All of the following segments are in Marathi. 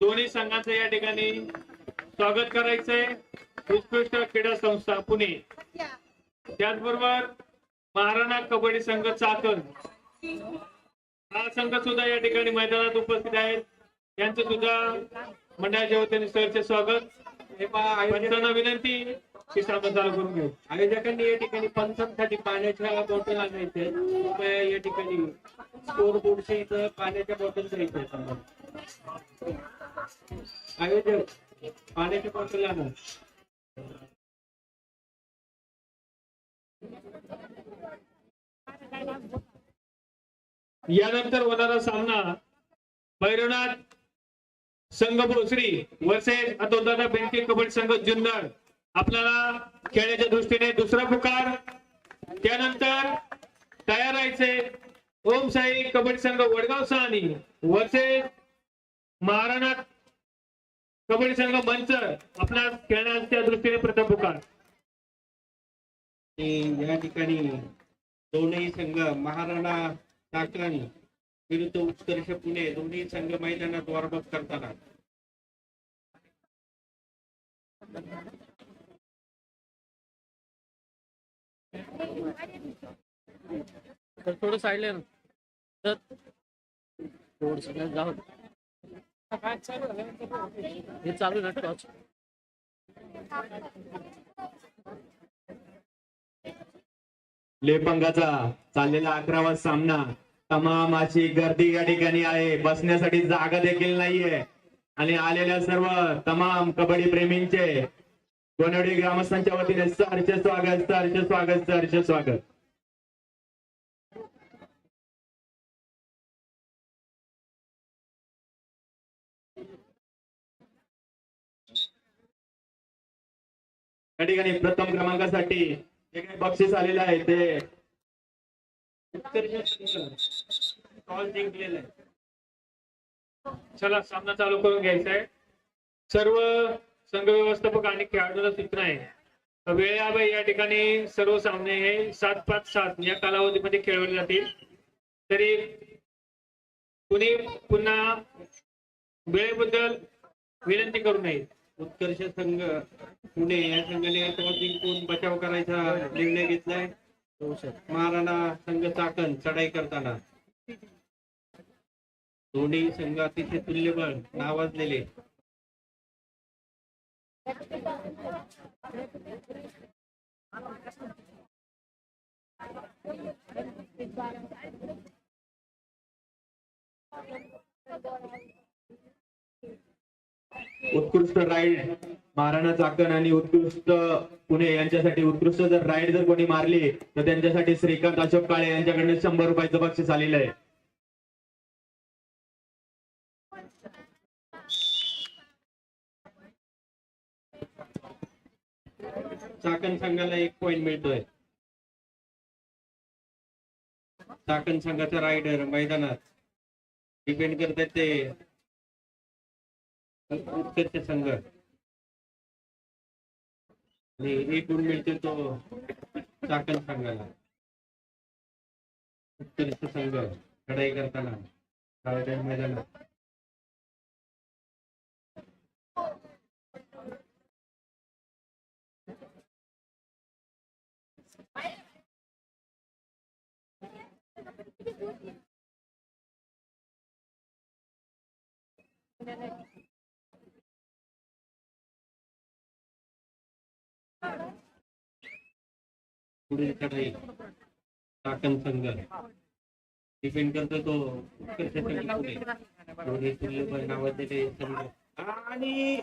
दोन्ही संघांचं या ठिकाणी स्वागत करायचंय. उत्कृष्ट क्रीडा संस्था पुणे. त्याचबरोबर महाराणा कबड्डी संघ चाकण. हा संघ सुद्धा या ठिकाणी मैदानात उपस्थित आहेत यांचं सुद्धा मंडळाच्या वतीने सरचे स्वागत. हे पंचांना विनंती की सामना चालू करून घेऊ. आयोजकांनी या ठिकाणी पंचांसाठी पाण्याच्या बॉटल आणायचे या ठिकाणी स्कोर बोर्डच्या इथं पाण्याच्या बॉटल द्यायच्या. आयोजक पाण्याच्या बॉटल आणा यानंतर होणारा सामना भैरवनाथ संघ भोसरी वर्सेस अतोदादा बँके कबड्डी संघ जुन्नर. आपल्याला खेळण्याच्या दृष्टीने दुसरा पुकार. त्यानंतर तयार राहायचे ओम साई कबड्डी संघ वडगाव सहानी. वर्सेस महाराणा कबड्डी संघ मंचर आपल्या खेळण्याच्या दृष्टीने प्रथम पुकार. आणि या ठिकाणी दोन्ही संघ महाराणा चाकण विरुद्ध उत्कर्ष पुणे दोन्ही संघ मैदानात वॉर्मअप करताना. तर थोडं साईडला ना थोडस जाऊ हे चालू ना टॉच लेपंगाचा चाललेला अकरावा सामना तमाम अशी गर्दी या ठिकाणी आहे. बसण्यासाठी जागा देखील नाहीये. आणि आलेल्या सर्व तमाम कबड्डी प्रेमींचे गोनवडी ग्रामस्थांच्या वतीने सरचे स्वागत सरचे स्वागत सरचे स्वागत. या ठिकाणी प्रथम क्रमांकासाठी जे काही बक्षीस आलेलं आहे ते उत्कर्ष आहे. चला सामना चालू करून घ्यायचा आहे. सर्व संघ व्यवस्थापक आणि खेळाडूला सूचना आहे. वेळेअभावी या ठिकाणी सर्व सामने हे सात पाच सात या कालावधीमध्ये खेळवले जातील. तरी कुणी पुन्हा वेळेबद्दल विनंती करू नये. उत्कर्ष संघ पुणे या संघाने टॉस जिंकून बचाव करायचा निर्णय घेतलाय. महाराणा संघ चाकण चढाई करताना. दोन्ही संघ अतिशय तुल्यबळ नावाजलेले. उत्कृष्ट राईड महाराणा चाकण आणि उत्कृष्ट पुणे यांच्यासाठी उत्कृष्ट जर राईड जर कोणी मारली तर त्यांच्यासाठी श्रीकांत अशोक काळे यांच्याकडनं शंभर रुपयाचं बक्षीस आलेलं आहे. चाकण संघाला एक पॉइंट मिळतोय. चाकण संघाचा रायडर मैदानात. डिपेंड करतात ते उत्कर्ष संघ. आणि एक गुण मिळतो तो चाकण संघाला उत्कृष्ट संघ लढाई करताना रायडर मैदानात. पुढील चढाई चाकण संघ डिपेंड करतो तो पुढे संघ आणि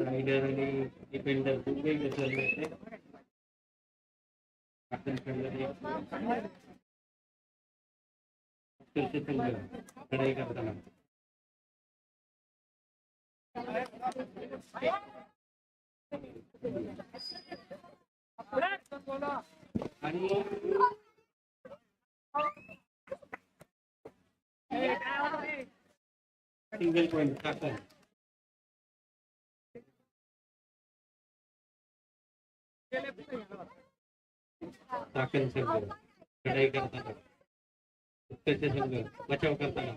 रायडर आणि डिपेंडर दोघे चालले संघ लढाई करताना आणि सिंगल पॉइंट चाकण चाकण संघ लढाई करताना. उत्कर्ष संघ बचाव करताना.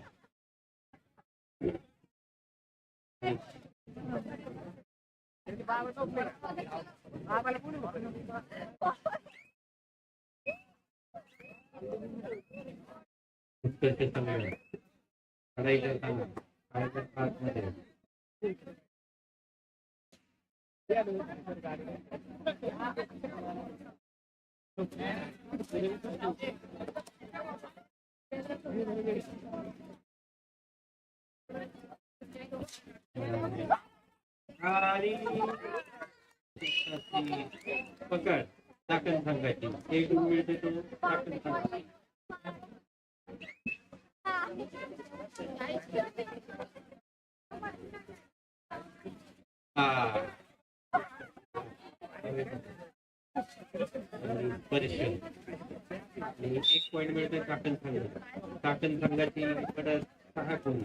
उत्कर्ष संघ लढाई करताना आयोजक पाचमध्ये आणि पकड चाकण सांगायची एक गुण मिळते तो चाकण परिश्रम एक पॉइंट मिळते चाकण संघ चाकण संघाची परत सहा कोण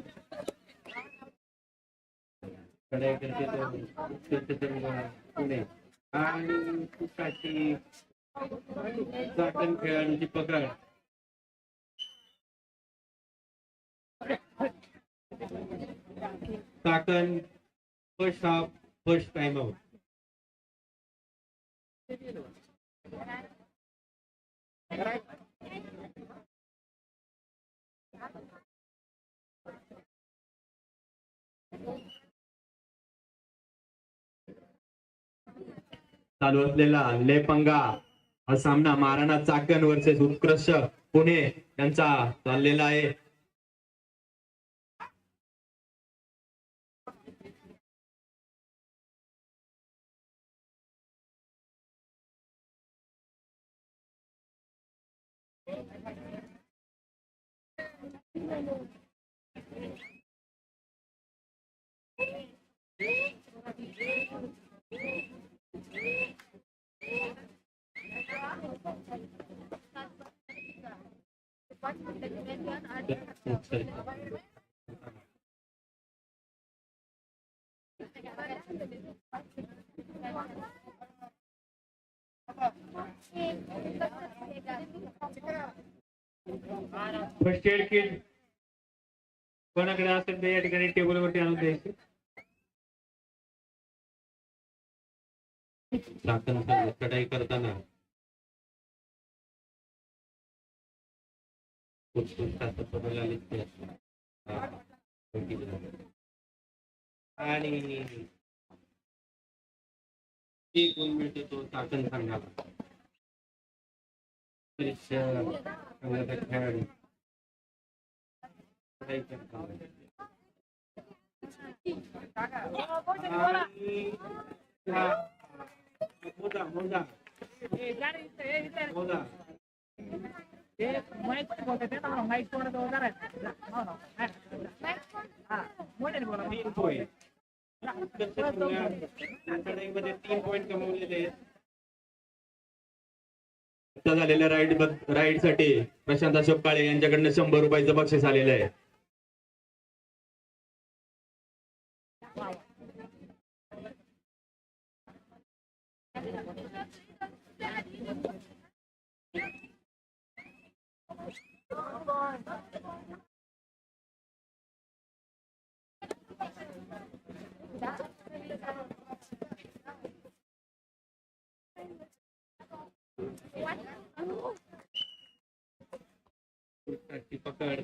कडे करते तो पुणे आणि पुष्टाची चाकण खेळाडूची पकड Chakan first half first time out Thank you. चालू असलेला लेपंगा हा सामना महाराणा चाकण वर्सेस उत्कृष्ट पुणे यांचा चाललेला आहे. फर्स्ट एड किट कोणाकडे असेल तर या ठिकाणी टेबलवरती आणून द्यायचे. करताना. उत्कृष्टाचं पदक आले ते. हा. आणि एक गुण मिळतो तो चाकण संघाला परीक्षा संघाचा खेळाडू चढाई करताना आणि हा. मोजा मोजा मोजा तीन पॉईंटमध्ये तीन पॉईंट कमवलेले आहेत आता झालेल्या राईड राईडसाठी प्रशांत अशोक काळे यांच्याकडनं शंभर रुपयाचं बक्षीस आलेलं आहे.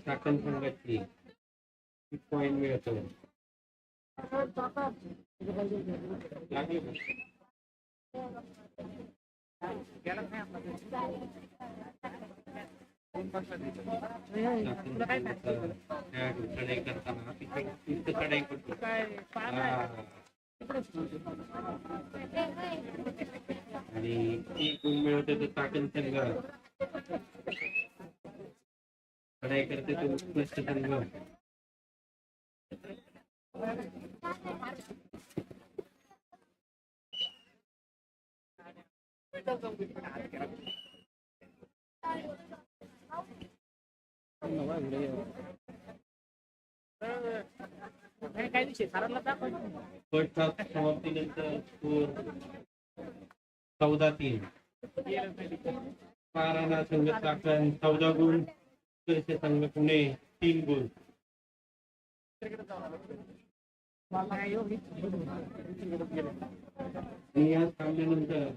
ची पकड चाकण संघाची पॉईंट मिळतो लागली का? चाकण संघाचा खेळाडू चढाई करताना तिथे तिथं चढाई करतो हा. आणि एक गुण मिळवते तो चाकण संघ चढाई करते तो उत्कृष्ट संघ काय विषय सरांना दाखव फर्स्ट हाफ समाप्तीनंतर स्कोर चौदा तीन पाराणा संघ चाकण चौदा गुण उत्कर्ष संघ पुणे तीन गुण. आणि या सामन्यानंतर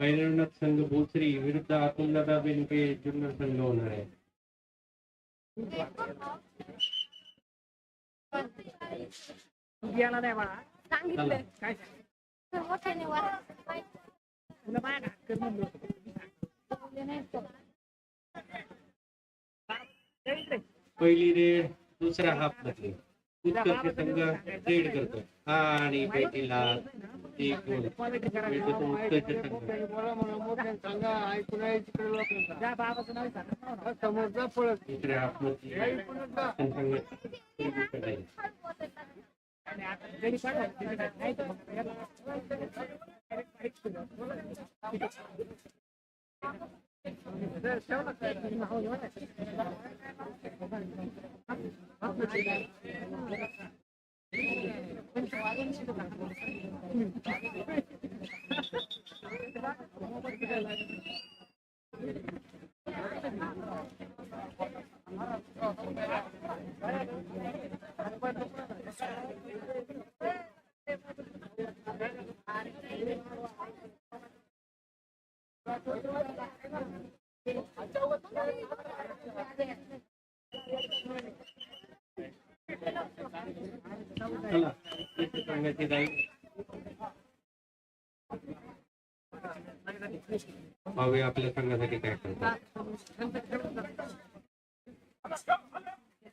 भैरवनाथ संघ भोसरी विरुद्ध अतुलदादा बेनके जुन्नर संघ होणार आहे. गेला सांगितलं काय पहिली रेड दुसरा हाफमध्ये. उत्कर्ष संघ रेड करतो. आणि बैठीला एक गोल Quality करा. मिळतो तो उत्कर्ष संघ. जा बाबाचं नाव सांग दुसऱ्या हाफमध्ये संघ आहे. आणि आता जरी पडला तरी काय नाही तर मग याला- चला उत्कर्ष संघाची जाईल पाहूया आपल्या संघासाठी काय करतात.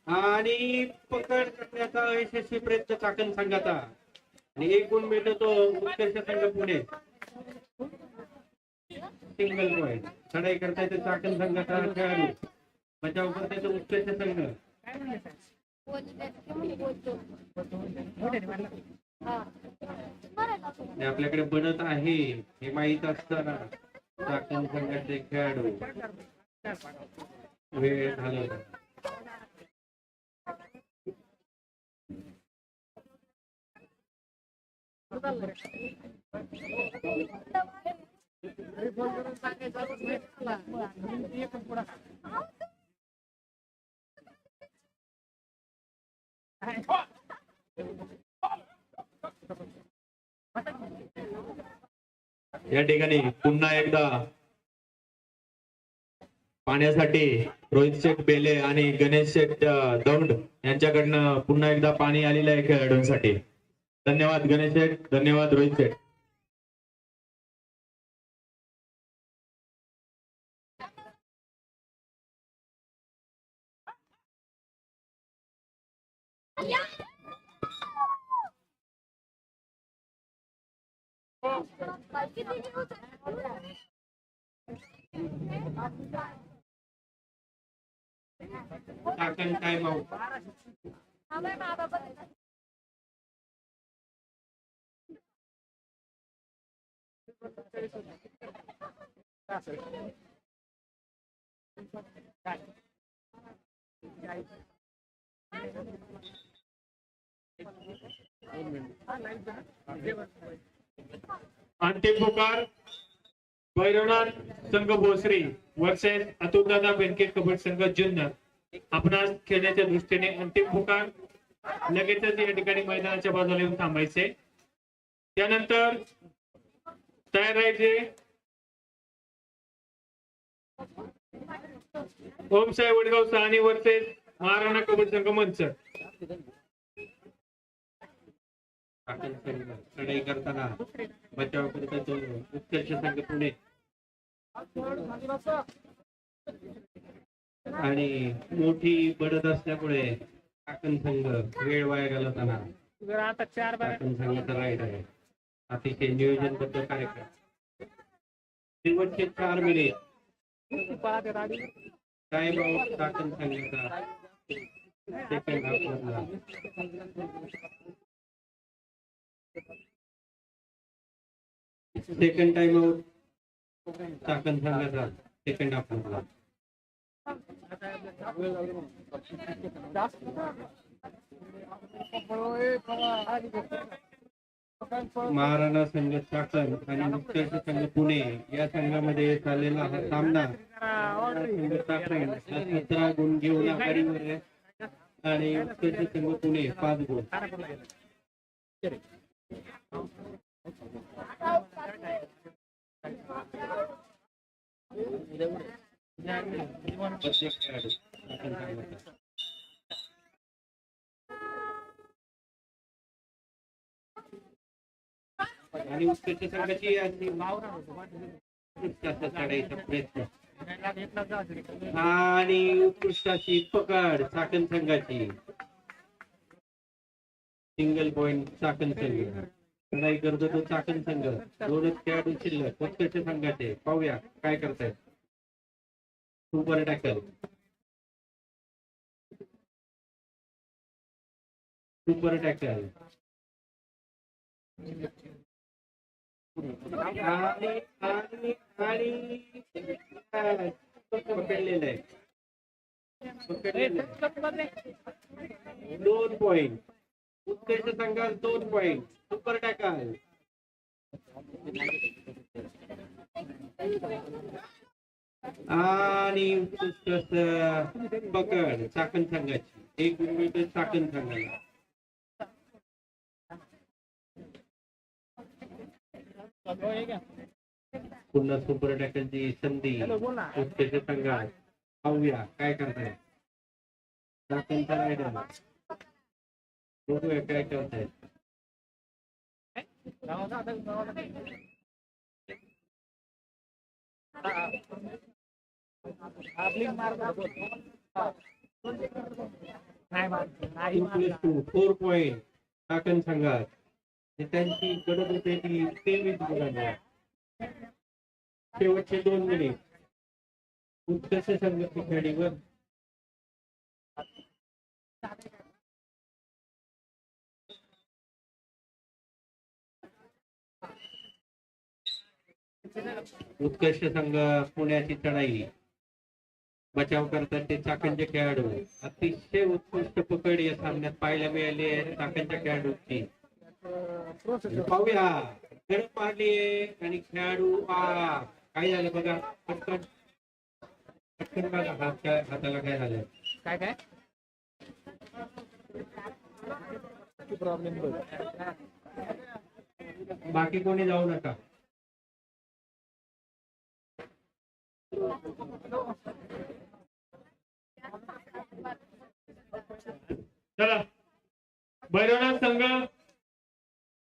आणि पकड करण्याचा यशस्वी प्रयत्न चाकण संघाचा. आणि एक गुण मिळतो उत्कर्ष संघ पुणे सिंगल पॉईंट चढाई करता येते चाकण संघाचा खेळाडू. बचाव करता येतो उत्कर्ष संघ. आपल्याकडे बनत आहे हे माहीत असताना चाकण संघाचे खेळाडू वेळ घालवला फोन करून होता. या ठिकाणी पुन्हा एकदा पाण्यासाठी रोहित शेठ बेले आणि गणेश शेठ दौंड यांच्याकडनं पुन्हा एकदा पाणी आलेलं आहे खेळाडूंसाठी. धन्यवाद गणेश शेठ धन्यवाद रोहित शेठ. किती दिवस झाले? चाकण टाइम आउट हा बाई, बाबा बघ. अंतिम पुकार भैरवनाथ संघ भोसरी वर्सेस अतुलदादा बेनके कबड्डी संघ जुन्नर आपणास खेळण्याच्या दृष्टीने अंतिम पुकार लगेचच या ठिकाणी मैदानाच्या बाजूला येऊन थांबायचे. त्यानंतर तयार राहायचे. ओमसाहेब वडगाव सहानी वर्सेस महाराणा कबड्डी संघ मंच लढाई करताना बचाव करता उत्कर्ष संघ पुणे आणि मोठी बढत असल्यामुळे काकण संघ वेळ वाया घालवताना काकण आता चार बार संघाचा राईट आहे. अतिशय नियोजनबद्ध कार्यक्रम. शेवटचे चार मिनिट. पाहते राडी टाइम आउट संघाचा second half second time out Chakan संघाचा सेकंड आपण महाराणा संघ चाकण आणि मुख्य संघ पुणे या संघामध्ये झालेला हा सामना. संघ चाकण हा सतरा गुण घेऊन आघाडीवर आहे. आणि उत्कर्ष संघ पुणे पाच गुण. आणि उत्कृष्ट संघाची अगदी उत्कृष्टाचा प्रयत्न आणि उत्कृष्टाची पकड चाकण संघाची. सिंगल पॉइंट चाकण संघ चढाई करतो तो चाकण संघ दोनच खेळाडू शिल्लक उत्कर्ष संघाचे पाहूया काय करतायत सुपर टॅकल सुपर टॅकल पकडलेलं आहे. दोन पॉइंट उत्कृष्ट संघास दोन पॉइंट सुपर टाकाल आणि उत्कृष्ट पकड चाकण संघाची. एक मिनिट चाकण संघाला. पुन्हा सुपर टॅकलची संधी उत्कृष्ट संघात पाहूया काय करताय? चाकणचा रायडर बघूया काय करतायत two plus two four point Chakan संघात आणि त्यांची गडद होते ती तेवीस गुणांवर शेवटचे दोन मिनिट उत्कर्ष संघ खेळीवर उत्कर्ष संघ पुण्याची चढाई. बचाव करतात ते चाकणचे खेळाडू. अतिशय उत्कृष्ट पकड या सामन्यात पाहायला मिळाली आहे चाकणच्या खेळाडूची. पाहूया गडप मारली आणि खेळाडू काय झालं बघा? पटकन पटकन बघा हाताला काय झालं? काय काय? प्रॉब्लेम बाकी कोणी जाऊ नका. चला. भैरवनाथ संघ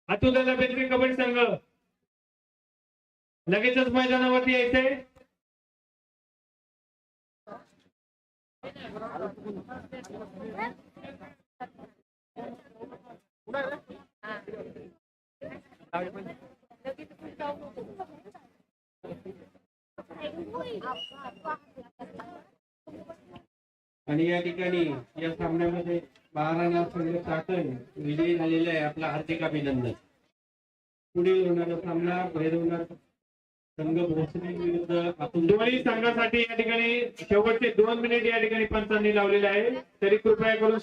अतुलला बेटरी कबड्डी संघ. लगेचच मैदानावरती यायचंय. आणि या ठिकाणी या सामन्यामध्ये महाराणा संघ चाकण विजयी झालेला आहे आपला हार्दिक अभिनंदन. पुढील होणारा सामना भैरवनाथ संघ भोसले विरुद्ध अतुल दोन्ही संघासाठी या ठिकाणी शेवटचे दोन मिनिट या ठिकाणी पंचांनी लावलेले आहे तरी कृपया करून